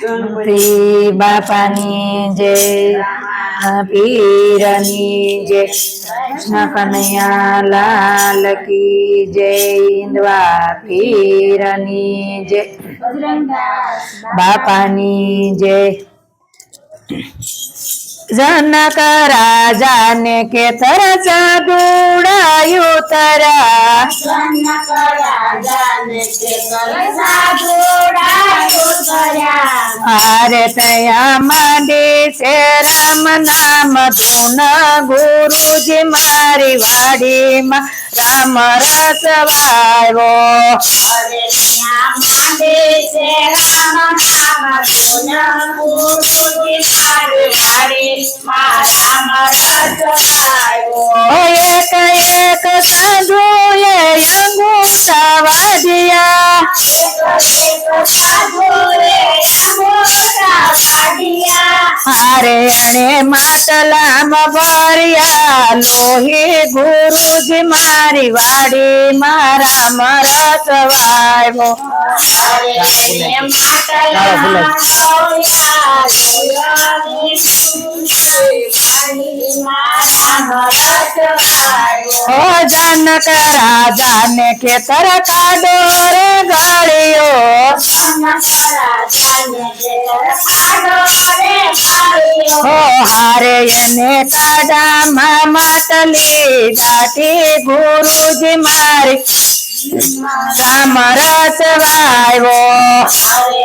ગણપતિ બાપાની જય, પીરની જય, કૃષ્ણ કનૈયા લાલ કી જય ઇન્દ્વા પીરની જય. બાપાની જય. જનક રાજાને કેતર સાધુડાયું તરા હારે તયા માંડી છે રામ નામ ધૂન ગુરુજી મારી વાડીમાં રામ રસ વાવ્યો ઓ એક એક સાધુ એ અંગૂઠા વાજ્યા હારે માતલા ભર્યા. લોહી ગુરુજી મારી વાડી મારા મરસ વાવ્યો ઓ જનક રાજાને ખેતર કાઢો રે ગળ્યો. ઓ હારે એને કાઢામાં માટલી દાટી ગુરુજી મારી. રામ રસ વાવ્યો ઓ હારે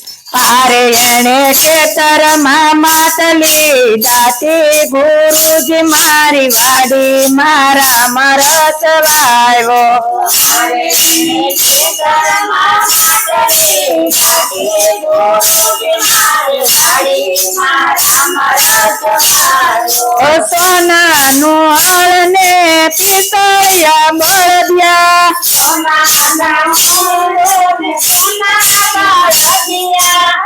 એને ખેતરમાં માટલી દાટી ગુરુજી મારી વાડી મારા મરત વાવ્યો. સોનાનું હળ ને પિતળિયા બળદિયા.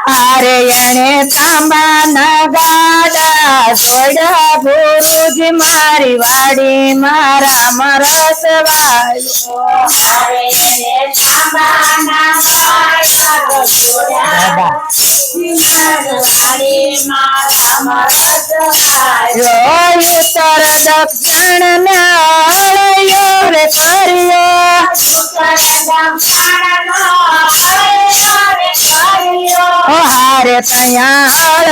હારે એને તાંબાના ગાડા જોડા ગુરુજ મારી વાડી મારા મરસ જોયું તર દક્ષિણ ના હળયો રે કર્યો હારે તયા હળ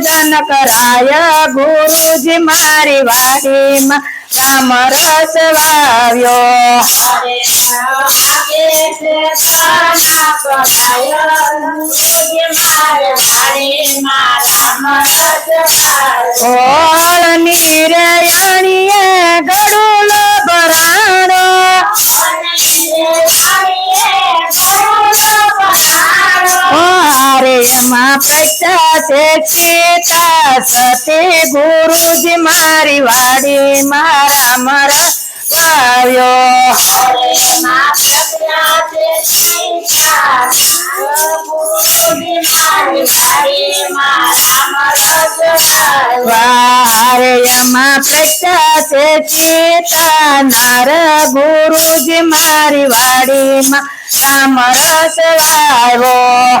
જન કરાય ગુરુજી મારી વાડીમાં રામ રસ વાવ્યો ઓળ નીરે ગડુલો ભરાણો. અરે હારે એમાં પ્રખ્યા ચેતા સીતા ગુરુજી મારી વાડી મારા મારા વાવ્યો વારે એમાં પ્રખ્યા છે સીતા નાર ગુરુજી મારી વાડીમાં રામ રસ વાવ્યો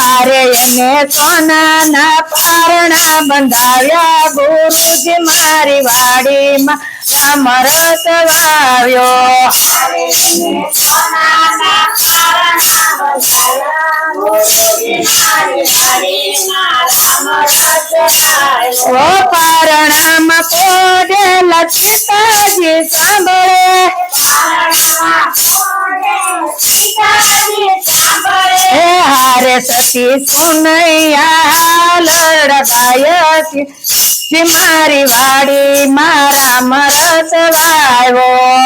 એને સોનાના પારણા બંધાવ્યા ગુરુજી મારી વાડીમાં રામ રસ વાવ્યો ઓ પારણામાં પોડેલા સીતાજી સાંભળે હારે સતી સુનૈયા લડકાય જી મારી વાડી મારા મરસ વાયો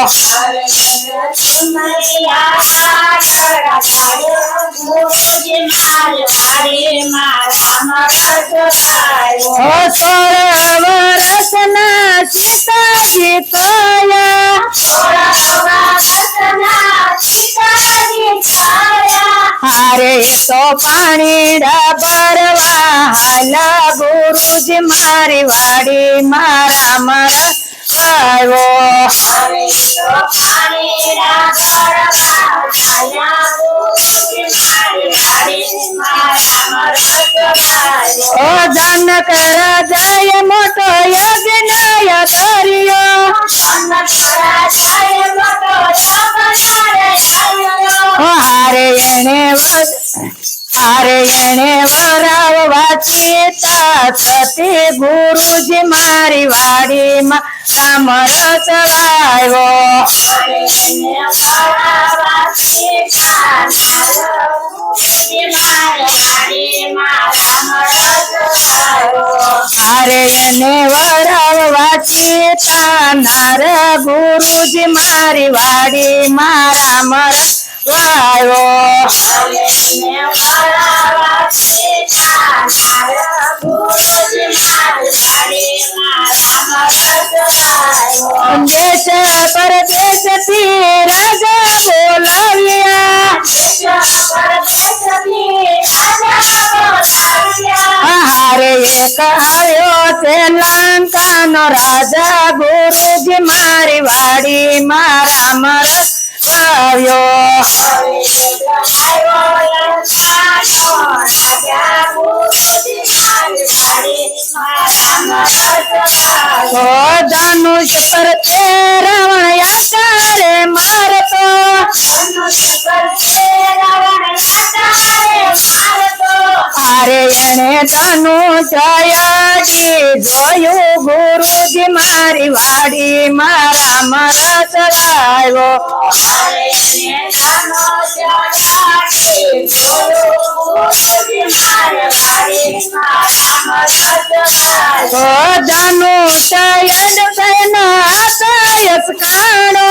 વર્ષના સીતાજી કયા થોડા સીતાજી. હારે તો પાણી ડબરવા હાલા ગુરુજી મારી વાડી મારા મારા આવ્યો તો. ગુરુજી મારી ગાયો. ઓ જન રાજાએ વાડીમાં રામ રસ હારે એને વરાવવા ચેતા નાર ગુરુજી મારી વાડી મારા મર વાયો દેશ પરદેશથી રાજા બોલાવ્યા. હારે એક આવ્યો છે લંકાનો રાજા, ગુરુજી, મારી વાડી મારા મર વાવ્યો ઓ ધનુષ પર તે રાવણ આકારે મારતો. અરે એને ધનુષ અડી જોયું ગુરુજી મારી વાડી, મારા મરત આવ્યો અડ થઈને આકાશ કાણો.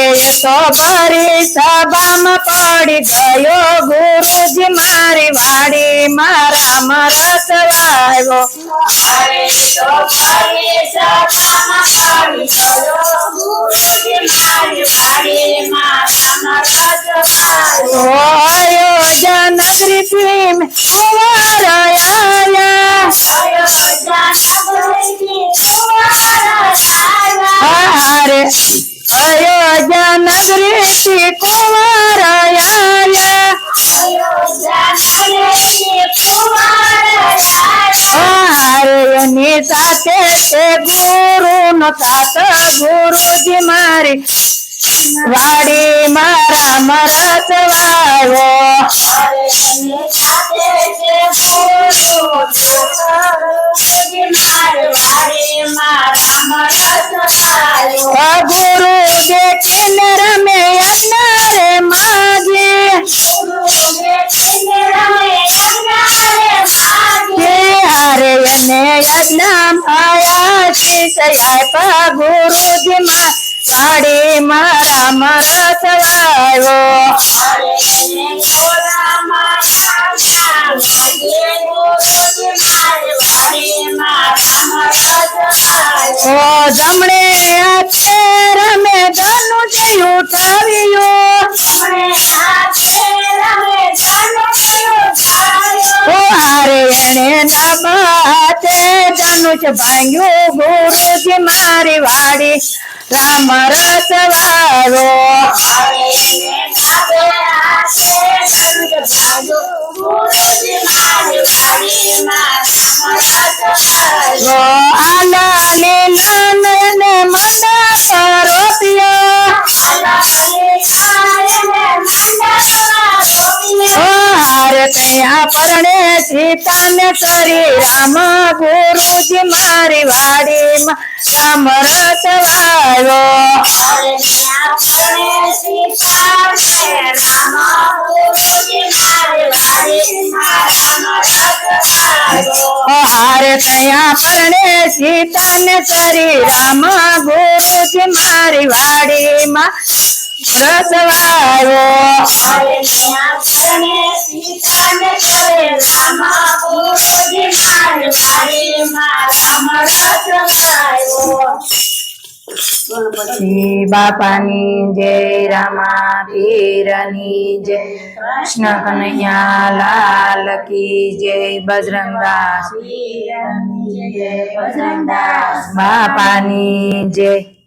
હારે એ તો ભરી સભામાં પડી ગયો ગુરુજી મારી વાડી મારા મરત આવ્યો ઓ અયોધ્યા નગરી ગુરુ નો સાત ગુરુજી મારી વાડી મારા મરત વાયો ગુરુ દેખીને આયા શિષયા ગુરુજી માં વાડે મારા મારા સવાયો ઓ જમણે હાથે રમે ધનુષ ઉઠાવ્યો. ઓ હારે એને નબાતે ધનુષ ભાંગ્યું ગુરુજી મારી વાડી રામ રસ વાયો આલા ને લીલા ને મંડપ રોપ્યો. હારે પરણે સીતા ને કરી રામ ગુરુજી મારી વાડી રામ રસ વાયો. હારે કયા પરણે પરણે સીતાને કરે રામ ગુરુજી મારી વાડીમાં રામ રસ બાપાની જય રામા પીરની જય કૃષ્ણ કનૈયા લાલ કી જય બજરંગદાસ બાપાની જય.